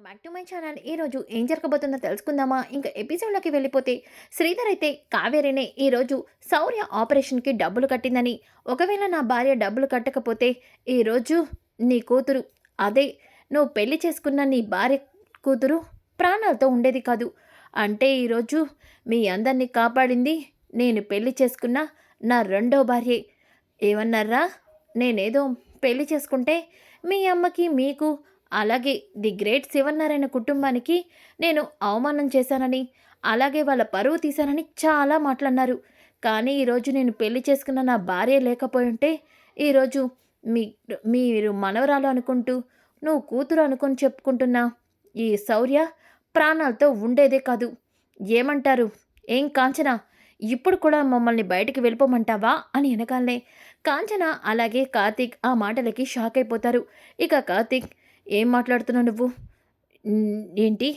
Welcome back to my channel. ఈరోజు ఏం జరగబోతుందో తెలుసుకుందామా? ఇంకా ఎపిసోడ్లోకి వెళ్ళిపోతే శ్రీధర్ అయితే కావేరినే ఈరోజు శౌర్య ఆపరేషన్కి డబ్బులు కట్టిందని. ఒకవేళ నా భార్య డబ్బులు కట్టకపోతే ఈరోజు నీ కూతురు అదే నువ్వు పెళ్ళి చేసుకున్న నీ భార్య కూతురు ప్రాణాలతో ఉండేది కాదు. అంటే ఈరోజు మీ అందరినీ కాపాడింది నేను పెళ్ళి చేసుకున్న నా రెండో భార్యే. ఏమన్నారా? నేనేదో పెళ్ళి చేసుకుంటే మీ అమ్మకి మీకు అలాగే ది గ్రేట్ శివన్నారాయణ కుటుంబానికి నేను అవమానం చేశానని అలాగే వాళ్ళ పరువు తీశానని చాలా మాట్లాడినారు. కానీ ఈరోజు నేను పెళ్ళి చేసుకున్న నా భార్య లేకపోయి ఉంటే ఈరోజు మీ మీరు మనవరాలు అనుకుంటూ నువ్వు కూతురు అనుకుని చెప్పుకుంటున్నా ఈ శౌర్య ప్రాణాలతో ఉండేదే కాదు. ఏమంటారు? ఏం కాంచనా? ఇప్పుడు కూడా మమ్మల్ని బయటికి వెళ్ళిపోమంటావా? అని వెనకాలనే కాంచన అలాగే కార్తీక్ ఆ మాటలకి షాక్ అయిపోతారు. ఇక కార్తీక్ ఏం మాట్లాడుతున్నావు నువ్వు? ఏంటి?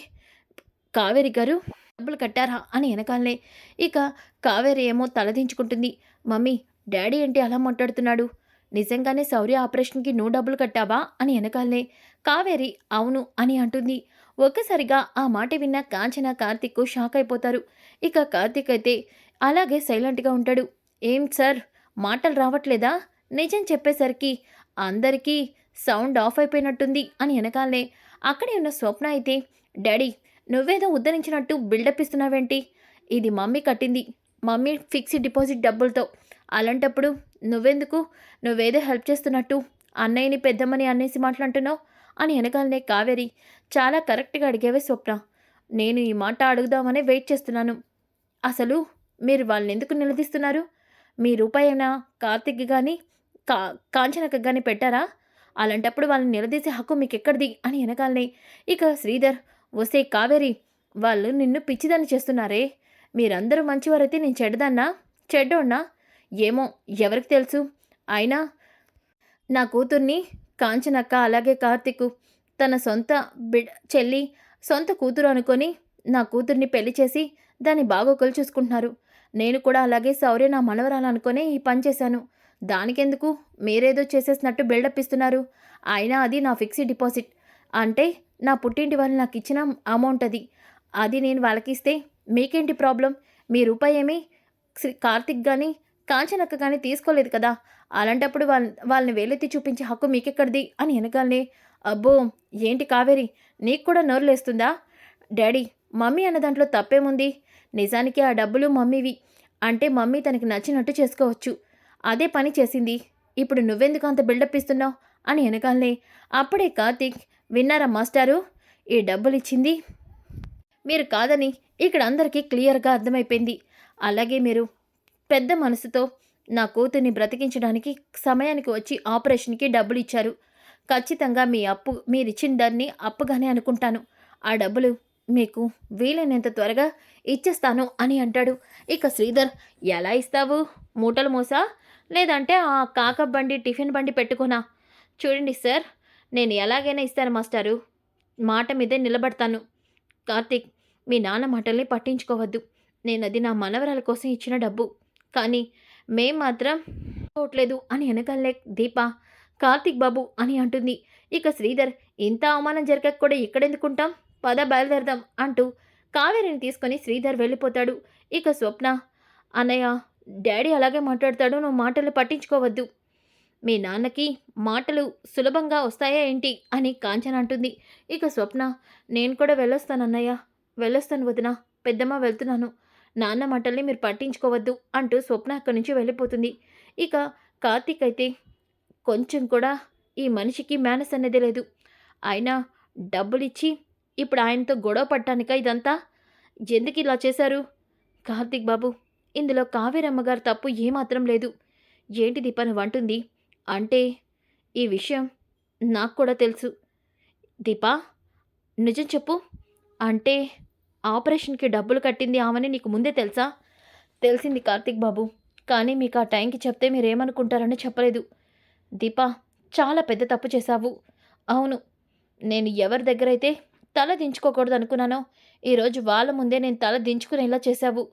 కావేరి గారు డబ్బులు కట్టారా? అని వెనకాలనే. ఇక కావేరి ఏమో తలదించుకుంటుంది. మమ్మీ డాడీ ఏంటి అలా మాట్లాడుతున్నాడు. నిజంగానే శౌర్య ఆపరేషన్కి నువ్వు డబ్బులు కట్టావా? అని వెనకాలనే. కావేరి అవును అని అంటుంది. ఒక్కసారిగా ఆ మాట విన్న కాంచన కార్తిక్ షాక్ అయిపోతారు. ఇక కార్తీక్ అయితే అలాగే సైలెంట్గా ఉంటాడు. ఏం సార్? మాటలు రావట్లేదా? నిజం చెప్పేసరికి అందరికీ సౌండ్ ఆఫ్ అయిపోయినట్టుంది అని వెనకాలనే అక్కడే ఉన్న స్వప్న అయితే డాడీ నువ్వేదో ఉద్ధరించినట్టు బిల్డప్ ఇస్తున్నావేంటి? ఇది మమ్మీ కట్టింది. మమ్మీ ఫిక్స్డ్ డిపాజిట్ డబ్బులతో. అలాంటప్పుడు నువ్వెందుకు? నువ్వేదో హెల్ప్ చేస్తున్నట్టు అన్నయ్యని పెద్దమ్మని అనేసి మాట్లాడుతున్నావు? అని వెనకాలనే కావేరి చాలా కరెక్ట్గా అడిగేవే స్వప్న. నేను ఈ మాట అడుగుదామనే వెయిట్ చేస్తున్నాను. అసలు మీరు వాళ్ళని ఎందుకు నిలదీస్తున్నారు? మీ రూపాయైనా కార్తిక్ కానీ కా కాంచనకు కానీ పెట్టారా? అలాంటప్పుడు వాళ్ళని నిలదీసే హక్కు మీకు ఎక్కడిది అని వెనకాలనే ఇక శ్రీధర్ వస్తే కావేరి వాళ్ళు నిన్ను పిచ్చిదాన్ని చేస్తున్నారే? మీరందరూ మంచివారైతే నేను చెడ్డదన్నా? చెడ్డోన్నా ఏమో ఎవరికి తెలుసు? అయినా నా కూతుర్ని కాంచనక్క అలాగే కార్తిక్ తన సొంత బిడ్ చెల్లి సొంత కూతురు అనుకొని నా కూతుర్ని పెళ్ళి చేసి దాన్ని బాగోగులు చూసుకుంటున్నారు. నేను కూడా అలాగే శౌర్య నా మనవరాలనుకునే ఈ పని చేశాను. దానికెందుకు? మీరేదో చేసేసినట్టు బిల్డప్ ఇస్తున్నారు. అయినా అది నా ఫిక్స్డ్ డిపాజిట్. అంటే నా పుట్టింటి వాళ్ళు నాకు ఇచ్చిన అమౌంట్ అది అది నేను వాళ్ళకి ఇస్తే మీకేంటి ప్రాబ్లం? మీ రూపాయి ఏమి శ్రీ కార్తిక్ కానీ కాంచనక్క కానీ తీసుకోలేదు కదా. అలాంటప్పుడు వాళ్ళ వాళ్ళని వేలెత్తి చూపించే హక్కు మీకెక్కడిది? అని వెనకాలనే అబ్బో ఏంటి కావేరి? నీకు కూడా నోరు లేస్తుందా డాడీ మమ్మీ అన్న దాంట్లో తప్పేముంది? నిజానికి ఆ డబ్బులు మమ్మీవి. అంటే మమ్మీ తనకి నచ్చినట్టు చేసుకోవచ్చు. అదే పని చేసింది. ఇప్పుడు నువ్వెందుకు అంత బిల్డప్ ఇస్తున్నావు? అని వెనకాలనే. అప్పుడే కార్తీక్ విన్నారా మాస్టారు? ఈ డబ్బులు ఇచ్చింది మీరు కాదని ఇక్కడ అందరికీ క్లియర్గా అర్థమైపోయింది. అలాగే మీరు పెద్ద మనసుతో నా కూతుర్ని బ్రతికించడానికి సమయానికి వచ్చి ఆపరేషన్కి డబ్బులు ఇచ్చారు ఖచ్చితంగా మీ అప్పు మీరిచ్చిన దాన్ని అప్పుగానే అనుకుంటాను. ఆ డబ్బులు మీకు వీలైనంత త్వరగా ఇచ్చేస్తాను అని అంటాడు. ఇక శ్రీధర్ ఎలా ఇస్తావు? మూటలు మోసా? లేదంటే ఆ కాక బండి టిఫిన్ బండి పెట్టుకోనా చూడండి సార్ నేను ఎలాగైనా ఇస్తాను మాస్టారు. మాట మీదే నిలబడతాను. కార్తీక్ మీ నాన్న మాటల్ని పట్టించుకోవద్దు. నేను అది నా మనవరాల కోసం ఇచ్చిన డబ్బు. కానీ మేం మాత్రం పోవట్లేదు అని వెనకాలే దీప. కార్తీక్ బాబు అని అంటుంది. ఇక శ్రీధర్ ఇంత అవమానం జరగక కూడా ఇక్కడెందుకుంటాం? పద బయలుదేరదాం అంటూ కావేరిని తీసుకొని శ్రీధర్ వెళ్ళిపోతాడు. ఇక స్వప్న అన్నయ్య డాడీ అలాగే మాట్లాడతాడు నువ్వు మాటలు పట్టించుకోవద్దు. మీ నాన్నకి మాటలు సులభంగా వస్తాయా ఏంటి? అని కాంచన అంటుంది. ఇక స్వప్న నేను కూడా వెళ్ళొస్తాను అన్నయ్య. వెళ్ళొస్తాను వదిన పెద్దమ్మ వెళ్తున్నాను. నాన్న మాటల్ని మీరు పట్టించుకోవద్దు అంటూ స్వప్న అక్కడి నుంచి వెళ్ళిపోతుంది. ఇక కార్తీక్ అయితే కొంచెం కూడా ఈ మనిషికి మేనస్ అనేది లేదు. ఆయన డబ్బులిచ్చి ఇప్పుడు ఆయనతో గొడవ పడ్డానిక ఇదంతా? ఎందుకు ఇలా చేశారు? కార్తీక్ బాబు ఇందులో కావేరమ్మగారు తప్పు ఏమాత్రం లేదు. ఏంటి దీప నువ్వు అంటుంది? అంటే ఈ విషయం నాకు కూడా తెలుసు. దీపా నిజం చెప్పు. అంటే ఆపరేషన్కి డబ్బులు కట్టింది ఆమెని నీకు ముందే తెలుసా? తెలిసింది కార్తీక్ బాబు. కానీ మీకు ఆ టైంకి చెప్తే మీరేమనుకుంటారని చెప్పలేదు. దీపా చాలా పెద్ద తప్పు చేశావు. అవును నేను ఎవరి దగ్గర అయితే తల దించుకోకూడదు అనుకున్నానో ఈరోజు వాళ్ళ ముందే నేను తల దించుకునేలా చేశావు.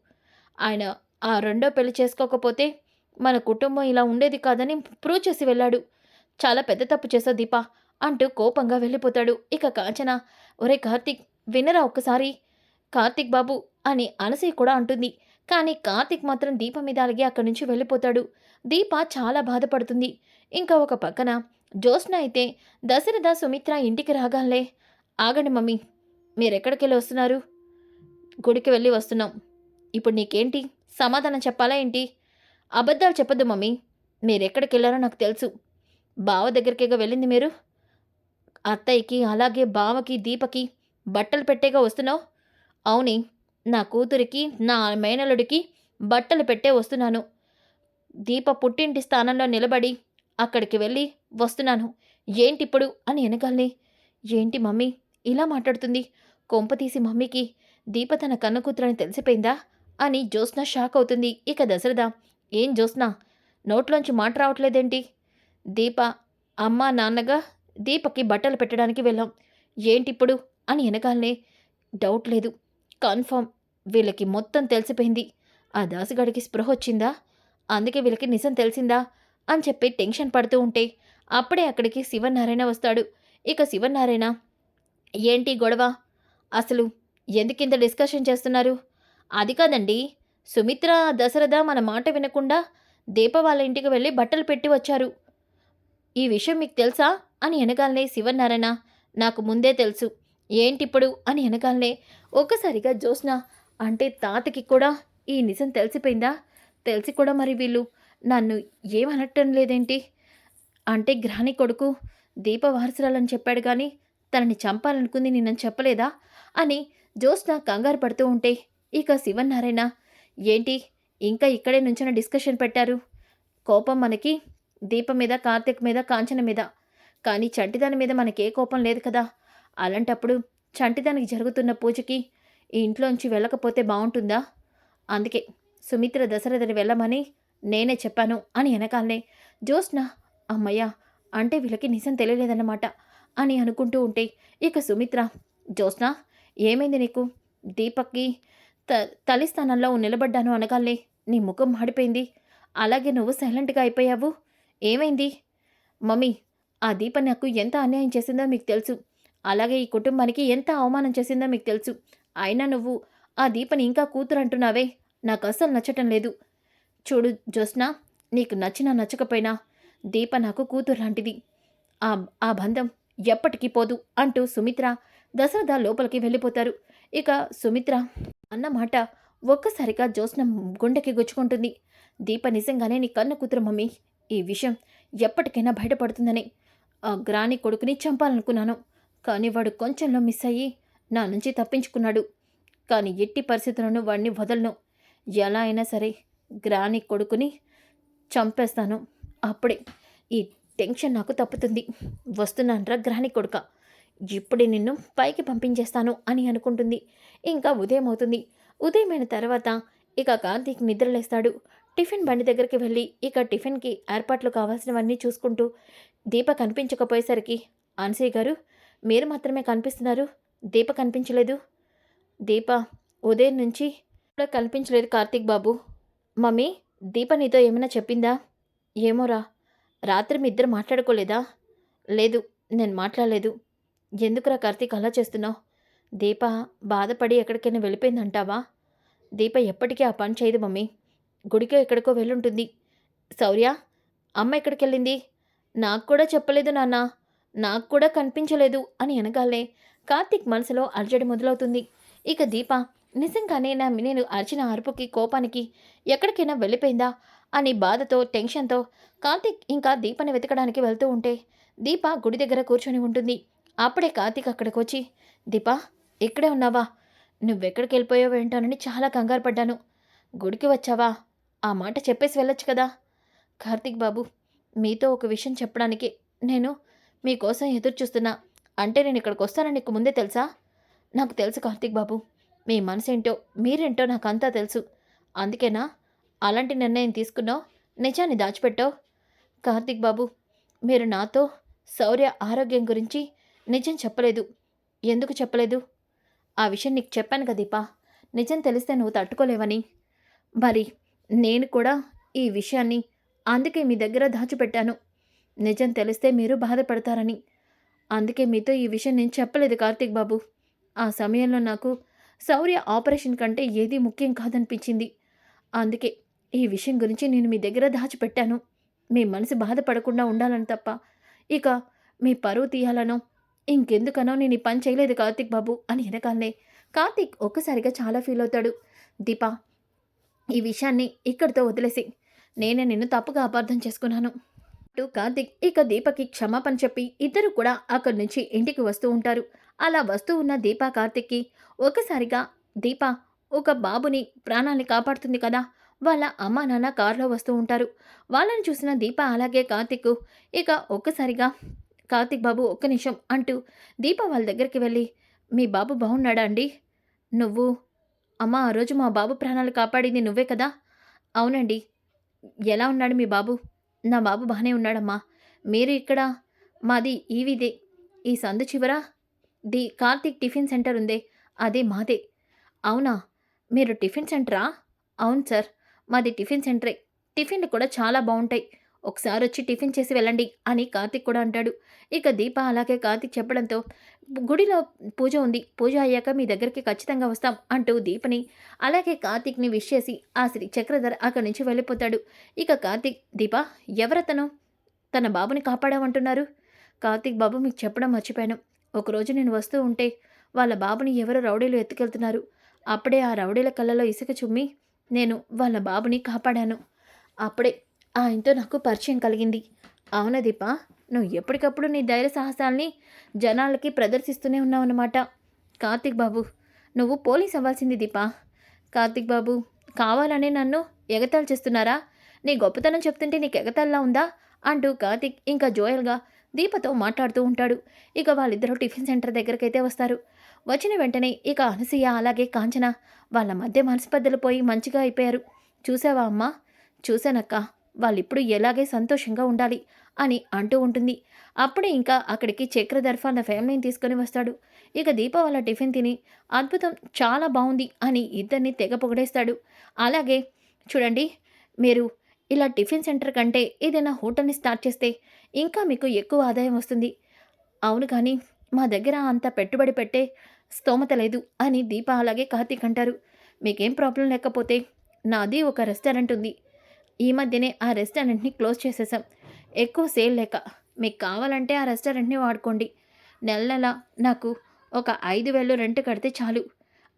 ఆయన ఆ రెండో పెళ్ళి చేసుకోకపోతే మన కుటుంబం ఇలా ఉండేది కాదని ప్రూవ్ చేసి వెళ్ళాడు. చాలా పెద్ద తప్పు చేశావు దీపా అంటూ కోపంగా వెళ్ళిపోతాడు. ఇక కాంచన ఒరే కార్తీక్ వినరా ఒక్కసారి? కార్తిక్ బాబు అని అనసూయ కూడా అంటుంది. కానీ కార్తీక్ మాత్రం దీప మీద అలిగి అక్కడి నుంచి వెళ్ళిపోతాడు. దీప చాలా బాధపడుతుంది. ఇంకా ఒక పక్కన జ్యోత్స్న అయితే దశరథ సుమిత్ర ఇంటికి రాగాలే ఆగండి మమ్మీ మీరెక్కడికెళ్ళి వస్తున్నారు? గుడికి వెళ్ళి వస్తున్నాం. ఇప్పుడు నీకేంటి? సమాధానం చెప్పాలా ఏంటి? అబద్ధాలు చెప్పొద్దు మమ్మీ. మీరెక్కడికి వెళ్ళారో నాకు తెలుసు. బావ దగ్గరికేగా వెళ్ళింది మీరు? అత్తయ్యకి అలాగే బావకి దీపకి బట్టలు పెట్టేగా వస్తున్నావు? అవునే. నా కూతురికి నా మేనలుడికి బట్టలు పెట్టే వస్తున్నాను. దీప పుట్టింటి స్థానంలో నిలబడి అక్కడికి వెళ్ళి వస్తున్నాను. ఏంటిప్పుడు? అని వెనకాలని ఏంటి మమ్మీ? ఇలా మాట్లాడుతుంది. కొంప తీసి మమ్మీకి. దీప తన కన్న కూతురని తెలిసిపోయిందా? అని జ్యోత్స్న షాక్ అవుతుంది. ఇక దశరథ ఏం జ్యోత్స్న? నోట్లోంచి మాట రావట్లేదేంటి? దీప అమ్మ నాన్నగా దీపకి బట్టలు పెట్టడానికి వెళ్ళాం. ఏంటిప్పుడు? అని వెనకాలనే డౌట్ లేదు. కన్ఫర్మ్ వీళ్ళకి మొత్తం తెలిసిపోయింది. ఆ దాసుగాడికి స్పృహ వచ్చిందా? అందుకే వీళ్ళకి నిజం తెలిసిందా? అని చెప్పి టెన్షన్ పడుతూ ఉంటే అప్పుడే అక్కడికి శివనారాయణ వస్తాడు. ఇక శివనారాయణ ఏంటి గొడవ? అసలు ఎందుకింత డిస్కషన్ చేస్తున్నారు? అది కాదండి. సుమిత్ర దశరథ మన మాట వినకుండా దీప వాళ్ళ ఇంటికి వెళ్ళి బట్టలు పెట్టి వచ్చారు. ఈ విషయం మీకు తెలుసా? అని వెనకాలనే శివనారాయణ నాకు ముందే తెలుసు. ఏంటిప్పుడు? అని వెనకాలనే ఒక్కసారిగా జ్యోత్స్న అంటే తాతకి కూడా ఈ నిజం తెలిసిపోయిందా? తెలిసి కూడా మరి వీళ్ళు నన్ను ఏమనటం లేదేంటి అంటే గ్రహణి కొడుకు దీప వారసురాలని చెప్పాడు కానీ తనని చంపాలనుకుంది నిన్న చెప్పలేదా? అని జ్యోత్స్న కంగారు పడుతూ ఉంటే ఇక శివనారాయణ ఏంటి? ఇంకా ఇక్కడే నుంచిన డిస్కషన్ పెట్టారు? కోపం మనకి దీపం మీద కార్తీక్ మీద కాంచన మీద. కానీ చంటిదాని మీద మనకే కోపం లేదు కదా? అలాంటప్పుడు చంటిదానికి జరుగుతున్న పూజకి ఈ ఇంట్లోంచి వెళ్ళకపోతే బాగుంటుందా అందుకే సుమిత్ర దశరథని వెళ్ళమని నేనే చెప్పాను అని వెనకాలనే జ్యోత్స్న అమ్మయ్య అంటే వీళ్ళకి నిజం తెలియలేదన్నమాట అని అనుకుంటూ ఉంటే ఇక సుమిత్ర జ్యోత్స్న ఏమైంది నీకు? దీపక్కి త తల్లి స్థానంలో నిలబడ్డాను అనగాలే నీ ముఖం మాడిపోయింది. అలాగే నువ్వు సైలెంట్గా అయిపోయావు. ఏమైంది? మమ్మీ ఆ దీప నాకు ఎంత అన్యాయం చేసిందో మీకు తెలుసు. అలాగే ఈ కుటుంబానికి ఎంత అవమానం చేసిందో మీకు తెలుసు. అయినా నువ్వు ఆ దీపని ఇంకా కూతురు అంటున్నావే. నాకు అస్సలు నచ్చటం లేదు. చూడు జ్యోత్స్న నీకు నచ్చినా నచ్చకపోయినా దీప నాకు కూతురు లాంటిది. ఆ ఆ బంధం ఎప్పటికీ పోదు అంటూ సుమిత్ర దశరథ లోపలికి వెళ్ళిపోతారు. ఇక సుమిత్ర అన్నమాట ఒక్కసారిగా జ్యోత్స్న గుండెకి గుచ్చుకుంటుంది. దీప నిజంగానే నీ కన్న కూతురు మమ్మీ. ఈ విషయం ఎప్పటికైనా బయటపడుతుందని. ఆ గ్రాని కొడుకుని చంపాలనుకున్నాను. కానీ వాడు కొంచెంలో మిస్ అయ్యి నా నుంచి తప్పించుకున్నాడు. కానీ ఎట్టి పరిస్థితులను వాడిని వదలను. ఎలా అయినా సరే గ్రాని కొడుకుని చంపేస్తాను. అప్పుడే ఈ టెన్షన్ నాకు తప్పుతుంది. వస్తున్నానరా గ్రాని కొడుక. ఇప్పుడే నిన్ను పైకి పంపించేస్తాను అని అనుకుంటుంది. ఇంకా ఉదయం అవుతుంది. ఉదయమైన తర్వాత ఇక కార్తీక్ నిద్రలేస్తాడు. టిఫిన్ బండి దగ్గరికి వెళ్ళి ఇక టిఫిన్కి ఏర్పాట్లు కావాల్సినవన్నీ చూసుకుంటూ దీప కనిపించకపోయేసరికి ఆన్సీ గారు మీరు మాత్రమే కనిపిస్తున్నారు. దీప కనిపించలేదు. దీప ఉదయం నుంచి కూడా కనిపించలేదు కార్తీక్ బాబు. మమ్మీ దీప నీతో ఏమైనా చెప్పిందా? ఏమోరా రాత్రి మీ ఇద్దరు మాట్లాడుకోలేదా? లేదు నేను మాట్లాడలేదు. ఎందుకురా కార్తీక్ అలా చేస్తున్నావు? దీప బాధపడి ఎక్కడికైనా వెళ్ళిపోయిందంటావా? దీప ఎప్పటికీ ఆ పని చేయదు మమ్మీ. గుడికో ఎక్కడికో వెళ్ళుంటుంది. శౌర్య అమ్మ ఎక్కడికి వెళ్ళింది నాకు కూడా చెప్పలేదు నాన్న. నాకు కూడా కనిపించలేదు అని అనగాలే కార్తీక్ మనసులో అర్జడి మొదలవుతుంది. ఇక దీప నిజంగానే నా నేను అరిచిన అరుపుకి కోపానికి ఎక్కడికైనా వెళ్ళిపోయిందా? అని బాధతో టెన్షన్తో కార్తీక్ ఇంకా దీపని వెతకడానికి వెళ్తూ ఉంటే దీప గుడి దగ్గర కూర్చొని ఉంటుంది. అప్పుడే కార్తీక్ అక్కడికి వచ్చి దీప ఇక్కడే ఉన్నావా? నువ్వెక్కడికి వెళ్ళిపోయావు ఏంటోనని చాలా కంగారు పడ్డాను. గుడికి వచ్చావా? ఆ మాట చెప్పేసి వెళ్ళొచ్చు కదా? కార్తిక్ బాబు మీతో ఒక విషయం చెప్పడానికి నేను మీకోసం ఎదురు చూస్తున్నా అంటే నేను ఇక్కడికి వస్తానని నీకు ముందే తెలుసా? నాకు తెలుసు కార్తిక్ బాబు. మీ మనసేంటో మీరేంటో నాకు అంతా తెలుసు. అందుకేనా? అలాంటి నిర్ణయం తీసుకున్నావు? నిజాన్ని దాచిపెట్టావు? కార్తిక్ బాబు మీరు నాతో శౌర్య ఆరోగ్యం గురించి నిజం చెప్పలేదు. ఎందుకు చెప్పలేదు? ఆ విషయం నీకు చెప్పాను కదీపా నిజం తెలిస్తే నువ్వు తట్టుకోలేవని. మరి నేను కూడా ఈ విషయాన్ని అందుకే మీ దగ్గర దాచిపెట్టాను. నిజం తెలిస్తే మీరు బాధపడతారని. అందుకే మీతో ఈ విషయం నేను చెప్పలేదు కార్తీక్ బాబు. ఆ సమయంలో నాకు శౌర్య ఆపరేషన్ కంటే ఏది ముఖ్యం కాదనిపించింది. అందుకే ఈ విషయం గురించి నేను మీ దగ్గర దాచిపెట్టాను. మీ మనసు బాధపడకుండా ఉండాలని తప్ప ఇక మీ పరువు తీయాలనో ఇంకెందుకనో నేను ఈ పని చేయలేదు కార్తిక్ బాబు అని వెనకాలనే కార్తిక్ ఒక్కసారిగా చాలా ఫీల్ అవుతాడు. దీపా ఈ విషయాన్ని ఇక్కడితో వదిలేసి. నేనే నిన్ను తప్పుగా అపార్థం చేసుకున్నాను. అంటూ కార్తిక్ ఇక దీపకి క్షమాపణ చెప్పి ఇద్దరు కూడా అక్కడి నుంచి ఇంటికి వస్తూ ఉంటారు. అలా వస్తూ ఉన్న దీప కార్తిక్కి ఒకసారిగా దీప ఒక బాబుని ప్రాణాన్ని కాపాడుతుంది కదా. వాళ్ళ అమ్మ నాన్న కారులో వస్తూ ఉంటారు. వాళ్ళని చూసిన దీప అలాగే కార్తిక్ ఇక ఒక్కసారిగా కార్తిక్ బాబు ఒక్క నిమిషం అంటూ దీప వాళ్ళ దగ్గరికి వెళ్ళి మీ బాబు బాగున్నాడా అండి? నువ్వు అమ్మ ఆ రోజు మా బాబు ప్రాణాలు కాపాడింది నువ్వే కదా? అవునండి. ఎలా ఉన్నాడు మీ బాబు? నా బాబు బాగానే ఉన్నాడమ్మా. మీరు ఇక్కడ మాది ఈవిదే. ఈ సందు చివర ది కార్తీక్ టిఫిన్ సెంటర్ ఉందే. అదే మాదే. అవునా? మీరు టిఫిన్ సెంటరా? అవును సార్. మాది టిఫిన్ సెంటరే. టిఫిన్లు కూడా చాలా బాగుంటాయి ఒకసారి వచ్చి టిఫిన్ చేసి వెళ్ళండి అని కార్తీక్ కూడా అంటాడు. ఇక దీప అలాగే కార్తీక్ చెప్పడంతో గుడిలో పూజ ఉంది. పూజ అయ్యాక మీ దగ్గరికి ఖచ్చితంగా వస్తాం అంటూ దీపని అలాగే కార్తీక్ని విష్ చేసి ఆ శ్రీ చక్రధర్ అక్కడి నుంచి వెళ్ళిపోతాడు. ఇక కార్తీక్ దీప ఎవరతను? తన బాబుని కాపాడామంటున్నారు కార్తీక్ బాబు మీకు చెప్పడం మర్చిపోయాను. ఒకరోజు నేను వస్తూ ఉంటే వాళ్ళ బాబుని ఎవరో రౌడీలు ఎత్తుకెళ్తున్నారు. అప్పుడే ఆ రౌడీల కళ్ళలో ఇసుక చుమ్మి నేను వాళ్ళ బాబుని కాపాడాను. అప్పుడే ఆయనతో నాకు పరిచయం కలిగింది. అవునా దీప? నువ్వు ఎప్పటికప్పుడు నీ ధైర్య సాహసాల్ని జనాలకి ప్రదర్శిస్తూనే ఉన్నావన్నమాట. కార్తిక్ బాబు నువ్వు పోలీస్ అవ్వాల్సింది దీపా. కార్తిక్ బాబు కావాలనే నన్ను ఎగతాళి చేస్తున్నారా? నీ గొప్పతనం చెప్తుంటే నీకు ఎగతాళిలా ఉందా? అంటూ కార్తీక్ ఇంకా జోయల్గా దీపతో మాట్లాడుతూ ఉంటాడు. ఇక వాళ్ళిద్దరూ టిఫిన్ సెంటర్ దగ్గరకైతే వస్తారు. వచ్చిన వెంటనే ఇక అనసూయ అలాగే కాంచన వాళ్ళ మధ్య మనస్పర్ధలు పోయి మంచిగా అయిపోయారు. చూసావా అమ్మా? చూశానక్క. వాళ్ళిప్పుడు ఎలాగే సంతోషంగా ఉండాలి అని అంటూ ఉంటుంది. అప్పుడే ఇంకా అక్కడికి చక్రధర్ఫ అన్న ఫ్యామిలీని తీసుకొని వస్తాడు. ఇక దీప వాళ్ళ టిఫిన్ తిని అద్భుతం చాలా బాగుంది అని ఇద్దరిని తెగ పొగడేస్తాడు. అలాగే చూడండి మీరు ఇలా టిఫిన్ సెంటర్ కంటే ఏదైనా హోటల్ని స్టార్ట్ చేస్తే ఇంకా మీకు ఎక్కువ ఆదాయం వస్తుంది. అవును కానీ మా దగ్గర అంత పెట్టుబడి పెట్టే స్తోమత లేదు అని దీప అలాగే కార్తీక్ అంటారు. మీకేం ప్రాబ్లం లేకపోతే నాది ఒక రెస్టారెంట్ ఉంది. ఈ మధ్యనే ఆ రెస్టారెంట్ని క్లోజ్ చేసేసాం ఎక్కువ సేల్ లేక మీకు కావాలంటే ఆ రెస్టారెంట్ని వాడుకోండి. నెల నెల నాకు ఒక ఐదు వేలు రెంట్ కడితే చాలు.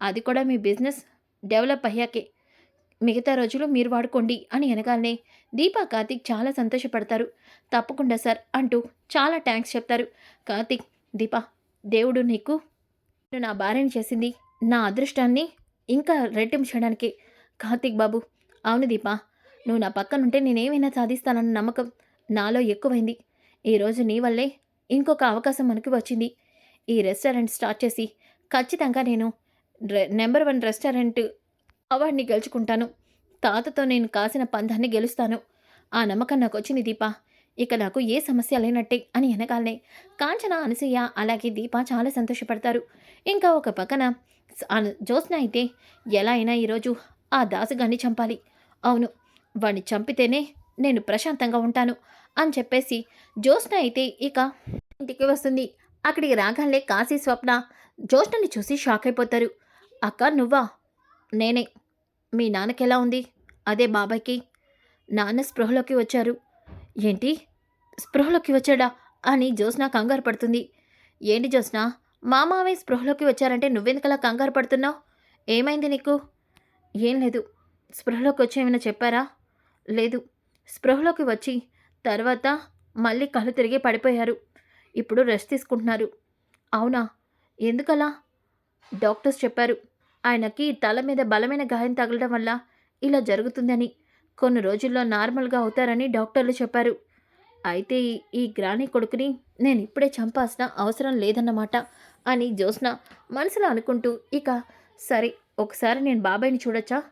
అది కూడా మీ బిజినెస్ డెవలప్ అయ్యాకే. మిగతా రోజులు మీరు వాడుకోండి అని వెనకాలనే దీపా కార్తిక్ చాలా సంతోషపడతారు. తప్పకుండా సార్ అంటూ చాలా థ్యాంక్స్ చెప్తారు. కార్తీక్ దీపా దేవుడు నీకు నా భార్యని చేసింది. నా అదృష్టాన్ని ఇంకా రెట్టింపు చేయడానికి. కార్తిక్ బాబు అవును దీపా నువ్వు నా పక్కనుంటే నేనేమైనా సాధిస్తానన్న నమ్మకం నాలో ఎక్కువైంది. ఈరోజు నీ వల్లే ఇంకొక అవకాశం మనకి వచ్చింది. ఈ రెస్టారెంట్ స్టార్ట్ చేసి ఖచ్చితంగా నేను నెంబర్ వన్ రెస్టారెంట్ అవార్డుని గెలుచుకుంటాను. తాతతో నేను కాసిన పందాన్ని గెలుస్తాను. ఆ నమ్మకం నాకు వచ్చింది దీప. ఇక నాకు ఏ సమస్య లేనట్టే అని వెనకాలనే కాంచన అనసూయ అలాగే దీప చాలా సంతోషపడతారు. ఇంకా ఒక పక్కన జ్యోత్స్న అయితే ఎలా అయినా ఈరోజు ఆ దాసుగాన్ని చంపాలి. అవును వాణ్ణి చంపితేనే నేను ప్రశాంతంగా ఉంటాను అని చెప్పేసి జ్యోత్స్న అయితే ఇక ఇంటికి వస్తుంది. అక్కడికి రాగానే కాశీ స్వప్న జ్యోత్స్నని చూసి షాక్ అయిపోతారు. అక్క నువ్వా? నేనే. మీ నాన్నకి ఎలా ఉంది? అదే బాబాయ్కి. నాన్న స్పృహలోకి వచ్చారు. ఏంటి? స్పృహలోకి వచ్చాడా? అని జ్యోత్స్న కంగారు పడుతుంది. ఏంటి జ్యోత్స్న? మామావే స్పృహలోకి వచ్చారంటే నువ్వెందుకలా కంగారు పడుతున్నావు? ఏమైంది నీకు? ఏం లేదు. స్పృహలోకి వచ్చి ఏమైనా చెప్పారా? లేదు. స్పృహలోకి వచ్చి తర్వాత మళ్ళీ కళ్ళు తిరిగి పడిపోయారు. ఇప్పుడు రెస్ట్ తీసుకుంటున్నారు. అవునా? ఎందుకలా? డాక్టర్స్ చెప్పారు. ఆయనకి తల మీద బలమైన గాయం తగలడం వల్ల ఇలా జరుగుతుందని కొన్ని రోజుల్లో నార్మల్గా అవుతారని డాక్టర్లు చెప్పారు. అయితే ఈ- గ్రాణి గ్రాని కొడుకుని నేను ఇప్పుడే చంపాల్సిన అవసరం లేదన్నమాట అని జ్యోత్స్న మనసులో అనుకుంటూ ఇక సరే ఒకసారి నేను బాబాయ్ని చూడొచ్చా?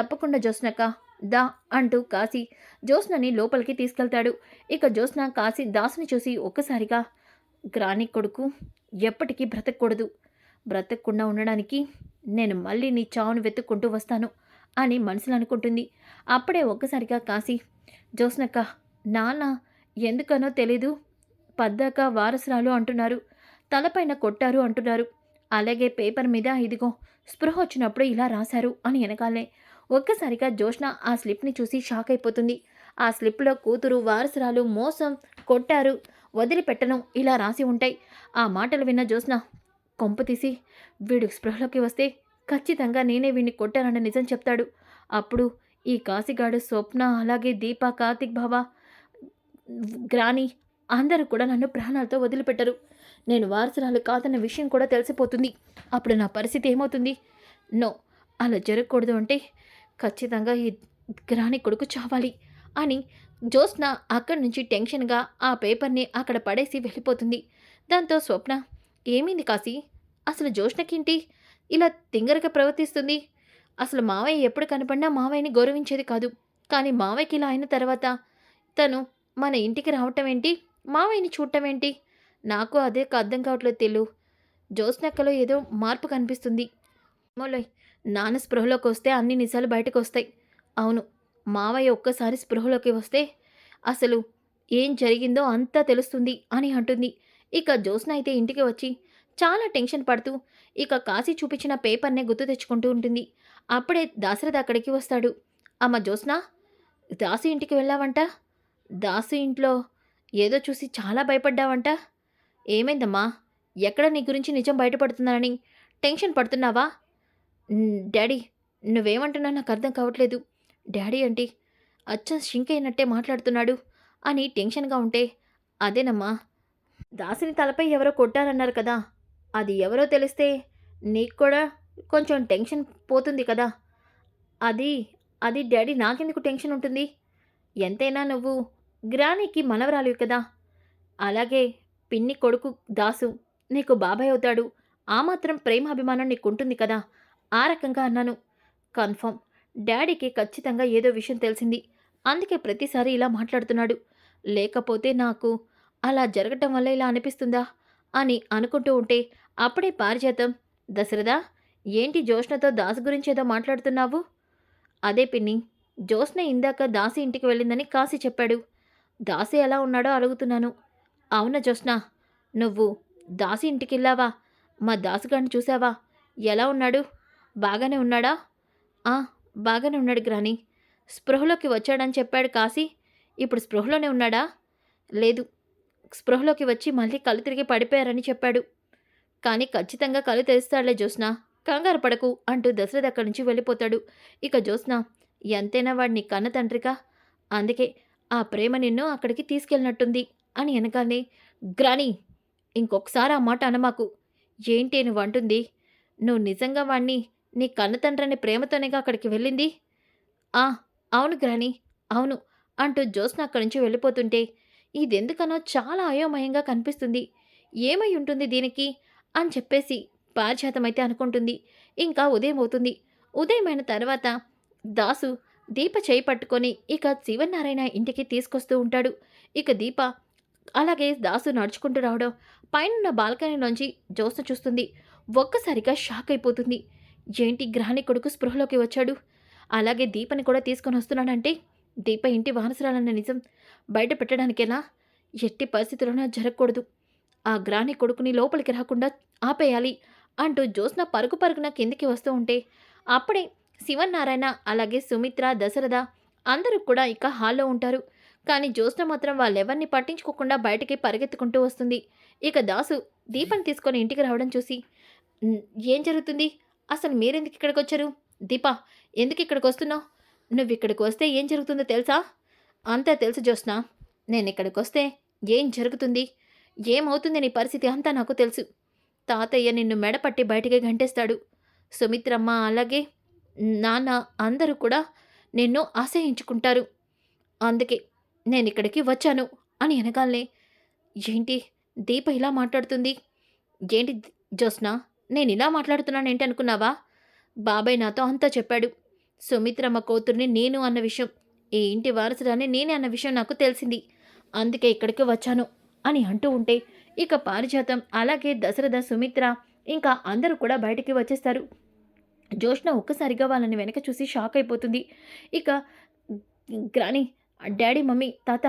తప్పకుండా జ్యోత్స్నక్క. దా అంటూ కాశీ జ్యోత్స్నని లోపలికి తీసుకెళ్తాడు. ఇక జ్యోత్స్న కాశీ దాసుని చూసి ఒక్కసారిగా గ్రాని కొడుకు ఎప్పటికీ బ్రతకూడదు. బ్రతకకుండా ఉండడానికి నేను మళ్ళీ నీ చావును వెతుక్కుంటూ వస్తాను అని మనసులో అనుకుంటుంది. అప్పుడే ఒక్కసారిగా కాశీ జ్యోత్స్నక్క నాన్న ఎందుకనో తెలీదు. పద్దాక వారసురాలు అంటున్నారు. తలపైన కొట్టారు అంటున్నారు. అలాగే పేపర్ మీద ఇదిగో స్పృహ వచ్చినప్పుడు ఇలా రాశారు అని వెనకాలే ఒక్కసారిగా జోష్న ఆ స్లిప్ని చూసి షాక్ అయిపోతుంది. ఆ స్లిప్లో కూతురు వారసురాలు మోసం కొట్టారు. వదిలిపెట్టను ఇలా రాసి ఉంటాయి. ఆ మాటలు విన్న జోష్న కొంపు తీసి వీడు స్పృహలోకి వస్తే ఖచ్చితంగా నేనే వీడిని కొట్టానన్న నిజం చెప్తాడు. అప్పుడు ఈ కాశీగాడు స్వప్న అలాగే దీప కార్తిక్ బావ గ్రాని అందరూ కూడా నన్ను ప్రాణాలతో వదిలిపెట్టరు. నేను వారసురాలు కాదన్న విషయం కూడా తెలిసిపోతుంది. అప్పుడు నా పరిస్థితి ఏమవుతుంది? నో అలా జరగకూడదు అంటే ఖచ్చితంగా ఈ గ్రాని కొడుకు చావాలి అని జ్యోత్స్న అక్కడి నుంచి టెన్షన్గా ఆ పేపర్ని అక్కడ పడేసి వెళ్ళిపోతుంది. దాంతో స్వప్న ఏమైంది కాశీ? అసలు జ్యోష్ణకింటి ఇలా తింగరగా ప్రవర్తిస్తుంది. అసలు మావయ్య ఎప్పుడు కనపడినా మావయ్యని గౌరవించేది కాదు. కానీ మావయ్యకి ఇలా అయిన తర్వాత తను మన ఇంటికి రావటం ఏంటి? మావయ్యని చూడటం ఏంటి? నాకు అదే అర్థం కావట్లేదు తెలు. జ్యోత్స్నక్కలో ఏదో మార్పు కనిపిస్తుంది. ఏమోలే నాన్న స్పృహలోకి వస్తే అన్ని నిజాలు బయటకు వస్తాయి అవును మావయ్య ఒక్కసారి స్పృహలోకి వస్తే అసలు ఏం జరిగిందో అంతా తెలుస్తుంది అని అంటుంది. ఇక జ్యోత్స్న అయితే ఇంటికి వచ్చి చాలా టెన్షన్ పడుతూ ఇక కాశీ చూపించిన పేపర్నే గుర్తు తెచ్చుకుంటూ ఉంటుంది. అప్పుడే దాశరథ అక్కడికి వస్తాడు. అమ్మ జ్యోత్స్న దాసు ఇంటికి వెళ్ళావంట? దాసు ఇంట్లో ఏదో చూసి చాలా భయపడ్డావంట? ఏమైందమ్మా? ఎక్కడ నీ గురించి నిజం బయటపడుతున్నానని టెన్షన్ పడుతున్నావా? డాడీ నువ్వేమంటున్నా నాకు అర్థం కావట్లేదు. డాడీ అంటే అచ్చం షింక్ అయినట్టే మాట్లాడుతున్నాడు అని టెన్షన్గా ఉంటే అదేనమ్మా దాసిని తలపై ఎవరో కొట్టారన్నారు కదా అది ఎవరో తెలిస్తే నీకు కూడా కొంచెం టెన్షన్ పోతుంది కదా. అది అది డాడీ నాకెందుకు టెన్షన్ ఉంటుంది? ఎంతైనా నువ్వు గ్రానికి మనవరాలివి కదా. అలాగే పిన్ని కొడుకు దాసు నీకు బాబాయ్ అవుతాడు. ఆ మాత్రం ప్రేమ అభిమానం నీకు ఉంటుంది కదా. ఆ రకంగా అన్నాను. కన్ఫర్మ్. డాడీకి ఖచ్చితంగా ఏదో విషయం తెలిసింది. అందుకే ప్రతిసారి ఇలా మాట్లాడుతున్నాడు. లేకపోతే నాకు అలా జరగటం వల్ల ఇలా అనిపిస్తుందా అని అనుకుంటూ ఉంటే అప్పుడే పారిజాతం. దశరథ ఏంటి జోష్నతో దాసు గురించి ఏదో మాట్లాడుతున్నావు? అదే పిన్ని జోష్న ఇందాక దాసి ఇంటికి వెళ్ళిందని కాశీ చెప్పాడు. దాసి ఎలా ఉన్నాడో అడుగుతున్నాను. అవునా జోష్న నువ్వు దాసి ఇంటికి వెళ్ళావా? మా దాసుగాడిని చూసావా? ఎలా ఉన్నాడు? బాగానే ఉన్నాడా? ఆ బాగానే ఉన్నాడు గ్రాని. స్పృహలోకి వచ్చాడని చెప్పాడు కాశీ. ఇప్పుడు స్పృహలోనే ఉన్నాడా? లేదు. స్పృహలోకి వచ్చి మళ్ళీ కళ్ళు తిరిగి పడిపోయారని చెప్పాడు. కానీ ఖచ్చితంగా కళ్ళు తెరుస్తాడులే జ్యోత్స్న. కంగారు పడకు అంటూ దశరథ అక్కడి నుంచి వెళ్ళిపోతాడు. ఇక జ్యోత్స్న ఎంతైనా వాడిని కన్న తండ్రిగా అందుకే ఆ ప్రేమ నిన్ను అక్కడికి తీసుకెళ్ళినట్టుంది అని వెనకాలనే గ్రాని ఇంకొకసారి ఆ మాట అనమాకు. ఏంటి నువ్వు అంటుంది? నువ్వు నిజంగా వాణ్ణి నీ కన్నతండ్రని ప్రేమతోనేగా అక్కడికి వెళ్ళింది? ఆ అవును గ్రాని అవును అంటూ జోస్న అక్కడి నుంచి వెళ్ళిపోతుంటే ఇదెందుకనో చాలా అయోమయంగా కనిపిస్తుంది. ఏమై ఉంటుంది దీనికి? అని చెప్పేసి పారిజాతమైతే అయితే అనుకుంటుంది. ఇంకా ఉదయం అవుతుంది. ఉదయమైన తర్వాత దాసు దీప చేయి పట్టుకొని ఇక శివనారాయణ ఇంటికి తీసుకొస్తూ ఉంటాడు. ఇక దీప అలాగే దాసు నడుచుకుంటూ రావడం పైన బాల్కనీలోంచి జ్యోత్స్న చూస్తుంది. ఒక్కసారిగా షాక్ అయిపోతుంది. ఏంటి గ్రహణి కొడుకు స్పృహలోకి వచ్చాడు? అలాగే దీపని కూడా తీసుకొని వస్తున్నాడంటే దీప ఇంటి వారసురాలన్న నిజం. బయట పెట్టడానికేనా ఎట్టి పరిస్థితుల్లోనూ జరగకూడదు. ఆ గ్రాని కొడుకుని లోపలికి రాకుండా ఆపేయాలి అంటూ జ్యోత్స్న పరుగు పరుగున కిందికి వస్తూ ఉంటే అప్పుడే శివన్నారాయణ అలాగే సుమిత్ర దశరథ అందరూ కూడా ఇక హాల్లో ఉంటారు. కానీ జ్యోత్స్న మాత్రం వాళ్ళెవరిని పట్టించుకోకుండా బయటికి పరిగెత్తుకుంటూ వస్తుంది. ఇక దాసు దీపం తీసుకొని ఇంటికి రావడం చూసి ఏం జరుగుతుంది? అసలు మీరెందుకు ఇక్కడికి వచ్చారు దీపా ఎందుకు ఇక్కడికి వస్తున్నావు నువ్వు ఇక్కడికి వస్తే ఏం జరుగుతుందో తెలుసా? అంతా తెలుసు జ్యోత్స్న. నేను ఇక్కడికి వస్తే ఏం జరుగుతుంది? ఏమవుతుంది నీ పరిస్థితి అంతా నాకు తెలుసు. తాతయ్య నిన్ను మెడపట్టి బయటికి గంటేస్తాడు. సుమిత్రమ్మ అలాగే నాన్న అందరూ కూడా నిన్ను ఆశ్రయించుకుంటారు. అందుకే నేను ఇక్కడికి వచ్చాను అని వెనకాలనే ఏంటి దీప ఇలా మాట్లాడుతుంది? ఏంటి జ్యోత్స్న? నేను ఇలా మాట్లాడుతున్నాను ఏంటి అనుకున్నావా? బాబాయ్ నాతో అంతా చెప్పాడు. సుమిత్రమ్మ కూతుర్ని నేను అన్న విషయం. ఈ ఇంటి వారసురాని నేనే అన్న విషయం నాకు తెలిసింది. అందుకే ఇక్కడికి వచ్చాను అని అంటూ ఉంటే ఇక పారిజాతం అలాగే దశరథ సుమిత్ర ఇంకా అందరూ కూడా బయటికి వచ్చేస్తారు. జోష్న ఒక్కసారిగా వాళ్ళని వెనక చూసి షాక్ అయిపోతుంది. ఇక గ్రాని డాడీ మమ్మీ తాత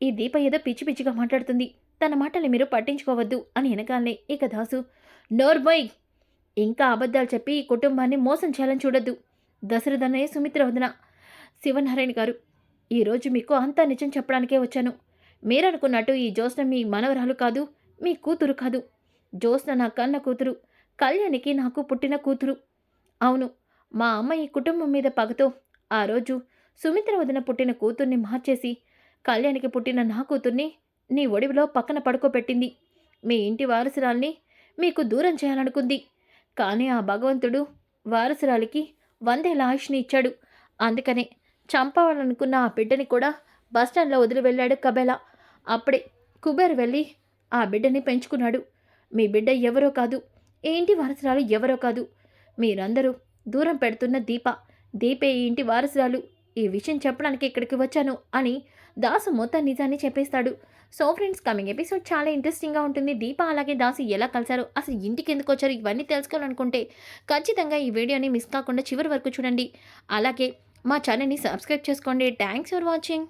ఈ దీప ఏదో పిచ్చి పిచ్చిగా మాట్లాడుతుంది. తన మాటలు మీరు పట్టించుకోవద్దు అని వెనకాలనే ఇక దాసు నోర్బోయ్ ఇంకా అబద్ధాలు చెప్పి ఈ కుటుంబాన్ని మోసం చేయాలని చూడొద్దు. దశరథనయ్య సుమిత్ర వదన. శివనారాయణ గారు ఈరోజు మీకు అంతా నిజం చెప్పడానికే వచ్చాను. మీరనుకున్నట్టు ఈ జ్యోత్స్న మీ మనవరాలు కాదు మీ కూతురు కాదు. జ్యోత్స్న నా కన్న కూతురు కళ్యాణికి నాకు పుట్టిన కూతురు. అవును మా అమ్మ ఈ కుటుంబం మీద పగతో ఆ రోజు సుమిత్ర వదిన పుట్టిన కూతుర్ని మార్చేసి కళ్యాణికి పుట్టిన నా కూతుర్ని నీ ఒడివిలో పక్కన పడుకోబెట్టింది. మీ ఇంటి వారసురాల్ని మీకు దూరం చేయాలనుకుంది. కానీ ఆ భగవంతుడు వారసురాలికి వందేళ్ళ ఆయుష్ని ఇచ్చాడు. అందుకనే చంపాలనుకున్న ఆ బిడ్డని కూడా బస్టాండ్లో వదిలి వెళ్ళాడు కబేలా. అప్పుడే కుబేర్ వెళ్ళి ఆ బిడ్డని పెంచుకున్నాడు. మీ బిడ్డ ఎవరో కాదు. ఈ ఇంటి వారసురాలు ఎవరో కాదు. మీరందరూ దూరం పెడుతున్న దీప. దీపే ఈ ఇంటి వారసురాలు. ఈ విషయం చెప్పడానికి ఇక్కడికి వచ్చాను అని దాసు మొత్తం నిజాన్ని చెప్పేస్తాడు. సో ఫ్రెండ్స్ కమింగ్ ఎపిసోడ్ చాలా ఇంట్రెస్టింగ్గా ఉంటుంది. దీప అలాగే దాసు ఎలా కలిశారు? అసలు ఇంటికి ఎందుకు వచ్చారు? ఇవన్నీ తెలుసుకోవాలనుకుంటే ఖచ్చితంగా ఈ వీడియోని మిస్ కాకుండా చివరి వరకు చూడండి. అలాగే మా ఛానల్ని సబ్స్క్రైబ్ చేసుకోండి. Thanks for watching